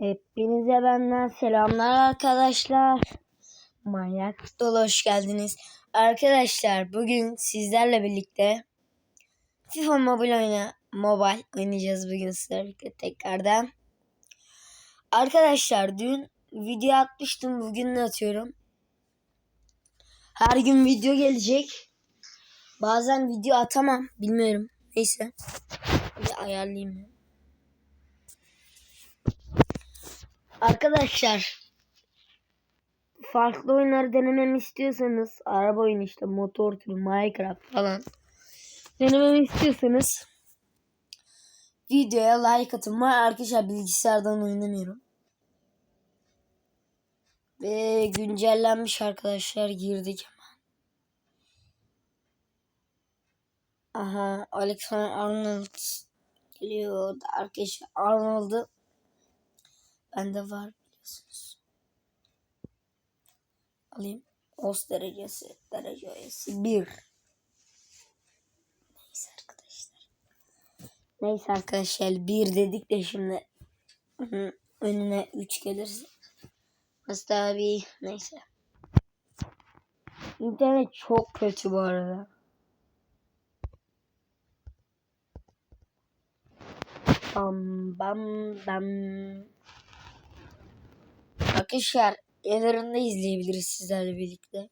Hepinize benden selamlar arkadaşlar. Manyak Futbol'a hoş geldiniz. Arkadaşlar bugün sizlerle birlikte FIFA Mobile oyna Mobile oynayacağız bugün sizlerle tekrardan. Arkadaşlar dün video atmıştım bugün de atıyorum. Her gün video gelecek. Bazen video atamam bilmiyorum. Neyse. Bir ayarlayayım. Arkadaşlar farklı oyunları denememi istiyorsanız araba oyunu işte motor türü Minecraft falan denememi istiyorsanız videoya like atın. Ben arkadaşlar bilgisayardan oynamıyorum. Ve güncellenmiş arkadaşlar girdik hemen. Aha Alexander Arnold geliyor arkadaşlar Arnold'u Bende var biliyorsunuz. Alayım. Os derecesi. Derecesi 1. Neyse arkadaşlar. Neyse arkadaşlar 1 dedik de şimdi önüne 3 gelirse. Hasta bir neyse. İnternet çok kötü bu arada. Bam bam bam. Arkadaşlar yanlarında izleyebiliriz sizlerle birlikte.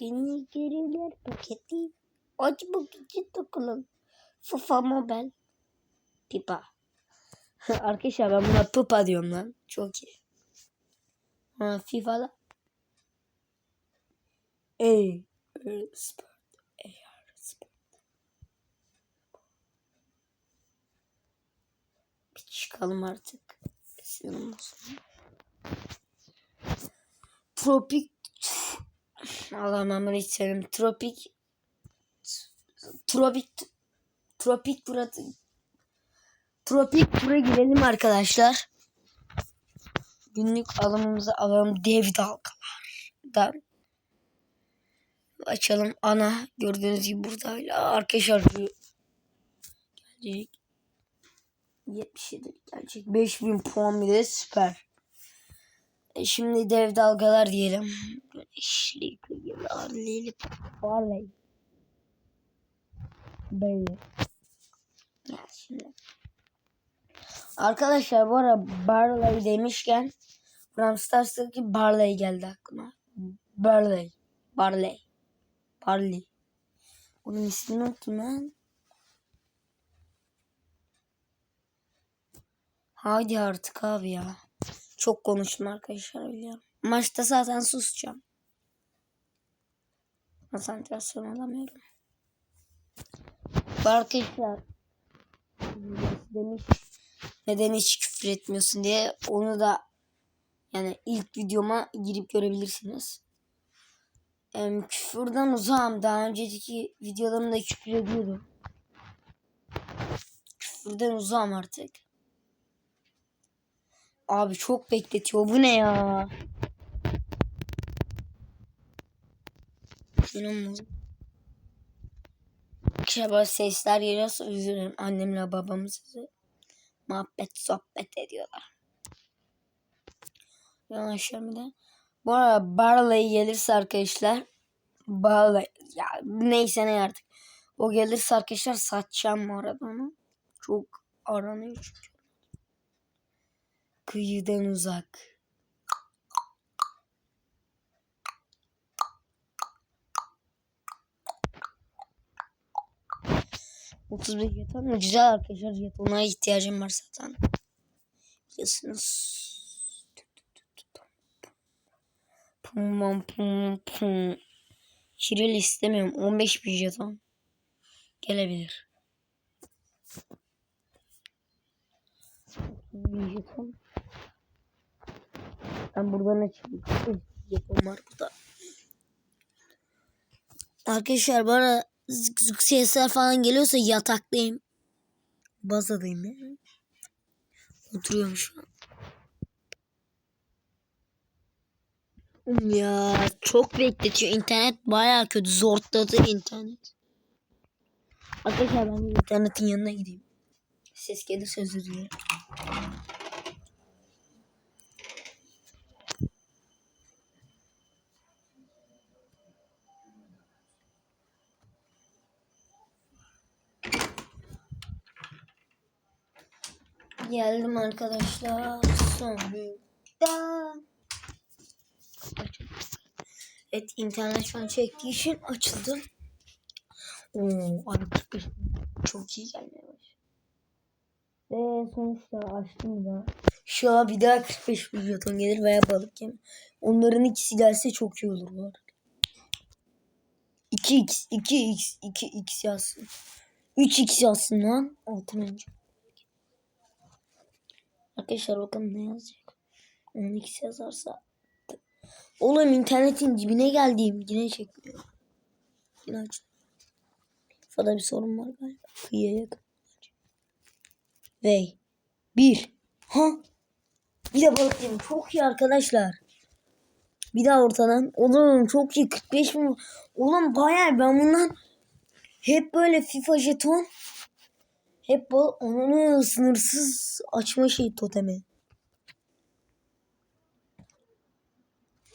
Yeni geriler paketi. Aç paketi takılın. Fufa Mobile. Pipa. Arkadaşlar ben buna Pipa diyorum lan. Çok iyi. Ha FIFA'da. Ey. Sport. Bir çıkalım artık. Sinirim bozuldu. Tropik Allah'ım hiç sevmiyorum. Tropik Tropik Tropik tura Tropik tura girelim arkadaşlar. Günlük alımımızı alalım dev dalgalardan. Açalım ana gördüğünüz gibi burada arkadaşlar gelecek. 77 gelecek. 5000 puan bile süper. E şimdi dev dalgalar diyelim. Güneşli kıyılar lili Barley. Böyle. Ya şimdi. Arkadaşlar bu ara Barley demişken Brawl Stars'taki Barley geldi aklıma. Barley. Barley. Barley. Onun ismini unuttum ben. Haydi artık abi ya. Çok konuştum arkadaşlar biliyorum. Maçta zaten susacağım. Konsantrasyon alamıyorum. Arkadaşlar demiş neden hiç küfür etmiyorsun diye onu da yani ilk videoma girip görebilirsiniz. Em, küfürden uzağım. Daha önceki videolarımda küfür ediyordum. Küfürden uzağım artık. Abi çok bekletiyor. Bu ne ya? Mu? Şöyle sesler geliyorsa üzülürüm. Annemle babam sizi muhabbet sohbet ediyorlar. Yanaşıyorum bir de. Bu arada Barley gelirse arkadaşlar Barley ya neyse ne artık. O gelirse arkadaşlar satacağım bu arada onu. Çok aranıyor çünkü. Kıyıdan uzak. Otuz bir jeton mu? Güzel arkadaşlar jetona ihtiyacım var zaten. Biliyorsunuz. Pum pum pum pum. Kiril istemiyorum. 15 bir jeton. Gelebilir. Bir jeton. Ben buradan açayım. Jeton var burada. Arkadaşlar bana sesler falan geliyorsa yataktayım. Bazadayım ya. Oturuyorum şu an. Ya çok bekletiyor. İnternet bayağı kötü. Zortladı internet. Arkadaşlar ben internetin yanına gideyim. Ses gelirse özür dilerim. Geldim arkadaşlar. Sonunda. Evet internet şu an çektiği için açıldı. Oo 45 çok iyi gelmeye başladı. Ve sonuçta açtım da. Şu an bir daha 45 bin jeton gelir veya balık yem. Onların ikisi gelse çok iyi olur bu arada. 2x, 2x, 2x yazsın. 3x yazsın lan. Altın önce. Arkadaşlar bakalım ne yazacak. 10x yazarsa. Oğlum internetin dibine geldiğim yine çekmiyor. Yine aç. Fada bir sorun var galiba. Kıyıya yakın. Ve bir. Ha? Bir de balık yedim. Çok iyi arkadaşlar. Bir daha ortadan. Oğlum çok iyi. 45 mi? Oğlum bayağı ben bundan hep böyle FIFA jeton hep bu onun sınırsız açma şey totemi.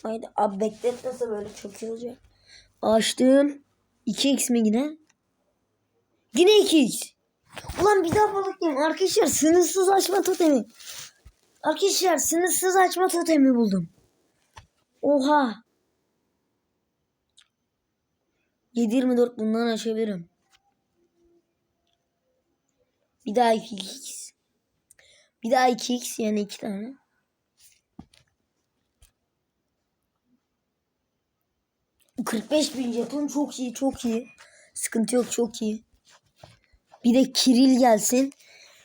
Haydi abi bekletmese böyle çok iyi olacak. Açtım. 2x mi yine? Yine 2x. Ulan bir daha balık yiyeyim. Arkadaşlar sınırsız açma totemi. Arkadaşlar sınırsız açma totemi buldum. Oha. 7.24 bundan açabilirim. Bir daha 2x. Bir daha 2x yani iki tane. ...45 bin jeton çok iyi çok iyi. Sıkıntı yok çok iyi. Bir de Kiril gelsin.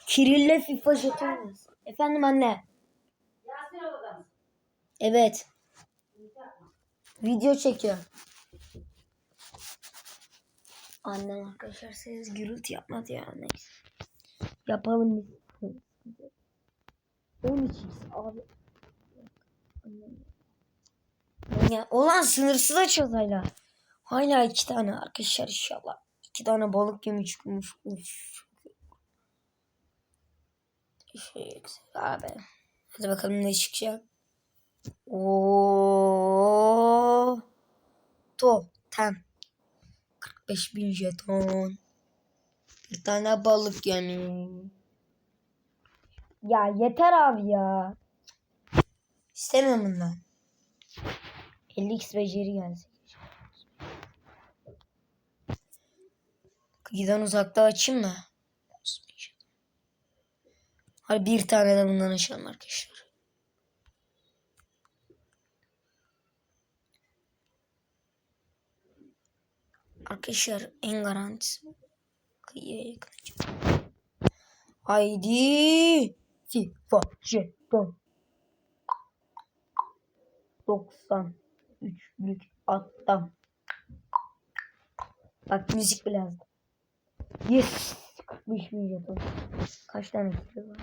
Kiril'le FIFA jeton. Efendim anne. Evet. Video çekiyor. Annem arkadaşlar siz gürültü yapmadı ya neyse. Yapalım biz. 13 abi. Ya, olan sınırsız açıyoruz hala. Hala iki tane arkadaşlar inşallah. İki tane balık yemi çıkmış. Uf. Şey abi. Hadi bakalım ne çıkacak. Oo. To. Ten. 45 bin jeton. Bir tane balık yemi. Ya yeter abi ya. İstemiyorum bundan. 50x beceri gelsin. Kıyıdan uzakta açayım mı? Hadi bir tane de bundan açalım arkadaşlar. Arkadaşlar en garantisi bu. Yakın açalım. Haydi. FIFA jeton. 93'lük attam. Bak müzik bile yazdım. Yes. 45 bin jeton. Kaç tane kilo var?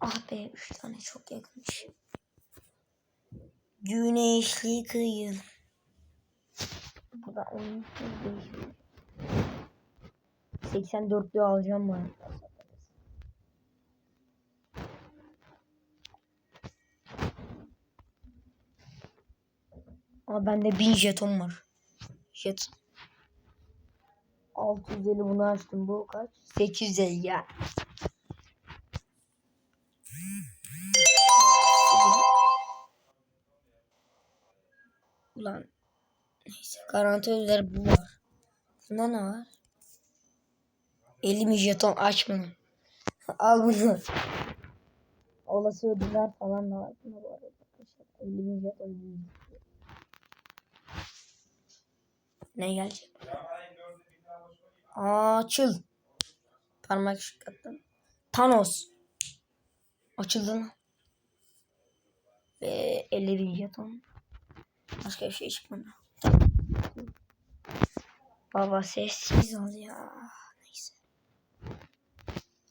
Ah be 3 tane çok yakınmış. Güneşli kıyı. Bu da 13 değişmiş. 84'lü alacağım ben. Ama bende 1000 jeton var. Jeton. 650 bunu açtım. Bu kaç? 850 ya. Ulan neyse garanti ödüler bu var. Bunda ne var? 50 mi jeton aç bunu. Al bunu. Olası ödüller falan da var. Bu arada arkadaşlar. 50 mi jeton. Ne gelecek? Açıl. Parmak şıkkattan. Thanos. Açıldı mı? Ve 50 bin jeton. Başka bir şey çıkmadı. Baba sessiz ol ya.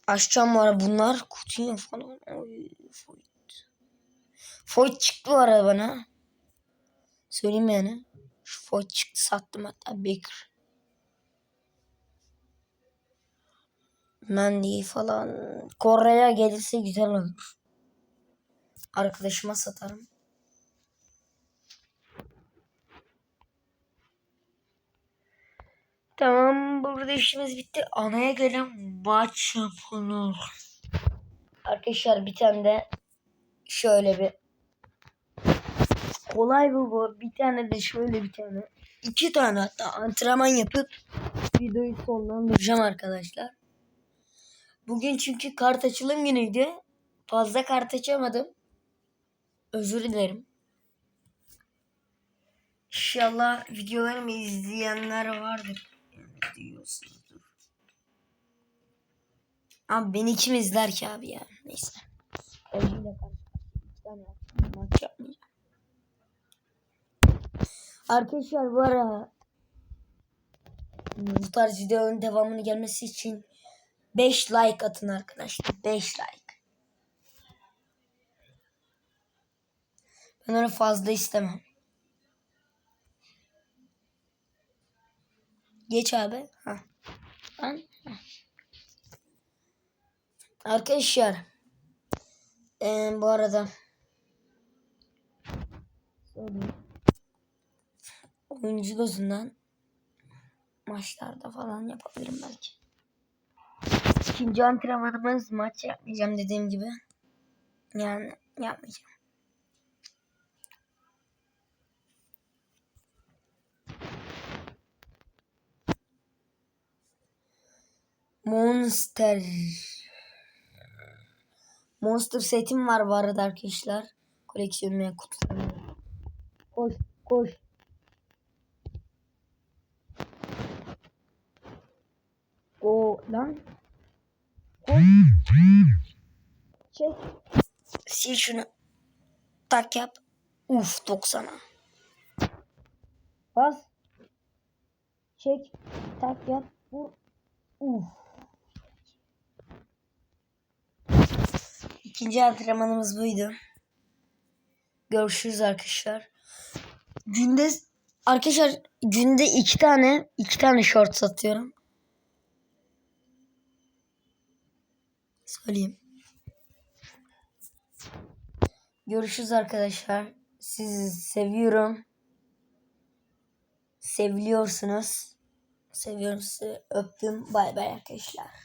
Açacağım var bunlar. Kutuya falan. Oy, Foyt. Foyt çıktı var ya bana. Söyleyeyim yani. Şu Foyt çıktı sattım hatta Baker. Mendy falan. Kore'ye gelirse güzel olur. Arkadaşıma satarım. Tamam burada işimiz bitti. Anaya gelen maç yapılır. Arkadaşlar bir tane de şöyle bir kolay bu bu. Bir tane de şöyle bir tane. iki tane hatta antrenman yapıp videoyu sonlandıracağım arkadaşlar. Bugün çünkü kart açılım günüydü. Fazla kart açamadım. Özür dilerim. İnşallah videolarımı izleyenler vardır. Diyorsunuzdur. Abi beni kim izler ki abi ya? Neyse. Tane maç yapmayacağım. Arkadaşlar bu ara bu tarz videoların devamını gelmesi için 5 like atın arkadaşlar. 5 like. Ben öyle fazla istemem. Geç abi. Ha. Ben, ha. Arkadaşlar eee, bu arada oyuncu gözünden maçlarda falan yapabilirim belki. İkinci antrenmanımız maç yapmayacağım dediğim gibi. Yani yapmayacağım. Monster. Monster setim var bu arada arkadaşlar. Koleksiyonuna kutularına. Koş koş. O lan. Koş. Çek. Sil şunu. Tak yap. Uf 90'a. Bas. Çek. Tak yap. Vur. Uf. İkinci antrenmanımız buydu. Görüşürüz arkadaşlar. Günde arkadaşlar günde iki tane iki tane short satıyorum. Söyleyeyim. Görüşürüz arkadaşlar. Sizi seviyorum. Seviliyorsunuz. Seviyorum sizi. Öptüm. Bay bay arkadaşlar.